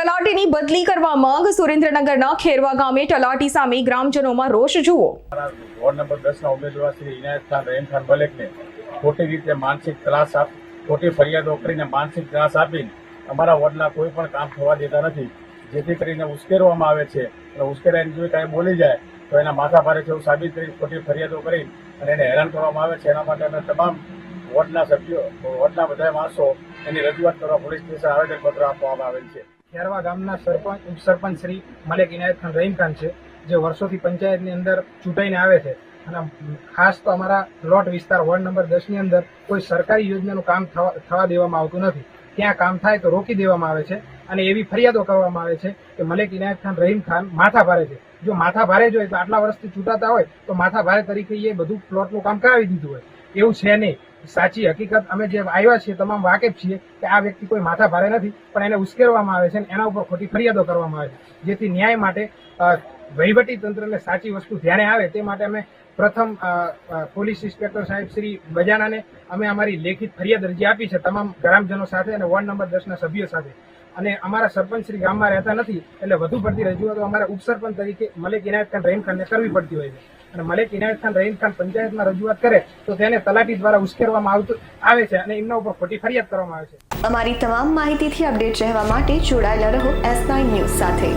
તલાટીની બદલી કરવા માંગ સુરેન્દ્રનગરના ખેરવા ગામે તલાટી સામે ગ્રામજનોમાં રોષ જુઓ. વોર્ડ નંબર દસના ઉમેદવાર શ્રી ઇનાયત ખાન, રહીમ ખાન મલેકને ખોટી રીતે માનસિક ત્રાસ આપ, ખોટી ફરિયાદો કરીને માનસિક ત્રાસ આપીને અમારા વોર્ડના કોઈ પણ કામ થવા દેતા નથી. જેથી કરીને ઉશ્કેરવામાં આવે છે. અને ઉશ્કેરાઈને જો કાંઈ બોલી જાય, તો એના માથા ભારે છે એવું સાબિત કરી, ખોટી ફરિયાદો કરી અને એને હેરાન કરવામાં આવે છે. એના માટે અમે તમામ વોર્ડના સભ્યો, વોર્ડના બધા માણસો એની રજૂઆત કરવા પોલીસ સ્ટેશન આવેદનપત્ર આપવામાં આવેલ છે. ખેરવા ગામના સરપંચ, ઉપસરપંચ શ્રી મલેક ઇનાયત ખાન રહીમ ખાન છે, જે વર્ષોથી પંચાયતની અંદર ચૂંટાઈને આવે છે. અને ખાસ તો અમારા પ્લોટ વિસ્તાર વોર્ડ નંબર દસની અંદર કોઈ સરકારી યોજનાનું કામ થવા દેવામાં આવતું નથી. ત્યાં કામ થાય તો રોકી દેવામાં આવે છે અને એવી ફરિયાદો કરવામાં આવે છે કે મલેક ઇનાયત ખાન માથા ભારે છે. જો માથા ભારે જ હોય તો આટલા વર્ષથી ચૂંટાતા હોય તો માથા ભારે તરીકે એ બધું પ્લોટનું કામ કરાવી દીધું હોય. એવું છે નહીં. સાચી હકીકત. અમે જે આવ્યા છીએ, તમામ વાકેફ છીએ કે આ વ્યક્તિ કોઈ માથા ભારે નથી, પણ એને ઉશ્કેરવામાં આવે છે અને એના ઉપર ખોટી ફરિયાદો કરવામાં આવે છે. જેથી ન્યાય માટે વહીવટી તંત્રને સાચી વસ્તુ ધ્યાને આવે, તે માટે અમે પ્રથમ પોલીસ ઇન્સ્પેક્ટર સાહેબ શ્રી બજાનાને અમે અમારી લેખિત ફરિયાદ અરજી આપી છે, તમામ ગ્રામજનો સાથે અને વોર્ડ નંબર દસના સભ્યો સાથે. અને અમારા સરપંચ શ્રી ગામમાં રહેતા નથી, એટલે વધુ પડતી રજૂઆતો અમારા ઉપસરપંચ તરીકે મલિક ઇનાયત ખાન, રહીમ ખાનને કરવી પડતી હોય છે. અને મલેક ઇનાયત ખાન, રહીમ ખાન પંચાયતમાં રજૂઆત કરે, તો તેને તલાટી દ્વારા ઉશ્કેરવામાં આવતું આવે છે અને એમના ઉપર ખોટી ફરિયાદ કરવામાં આવે છે. અમારી તમામ માહિતીથી અપડેટ રહેવા માટે જોડાયેલા રહો એસ ન્યૂઝ સાથે.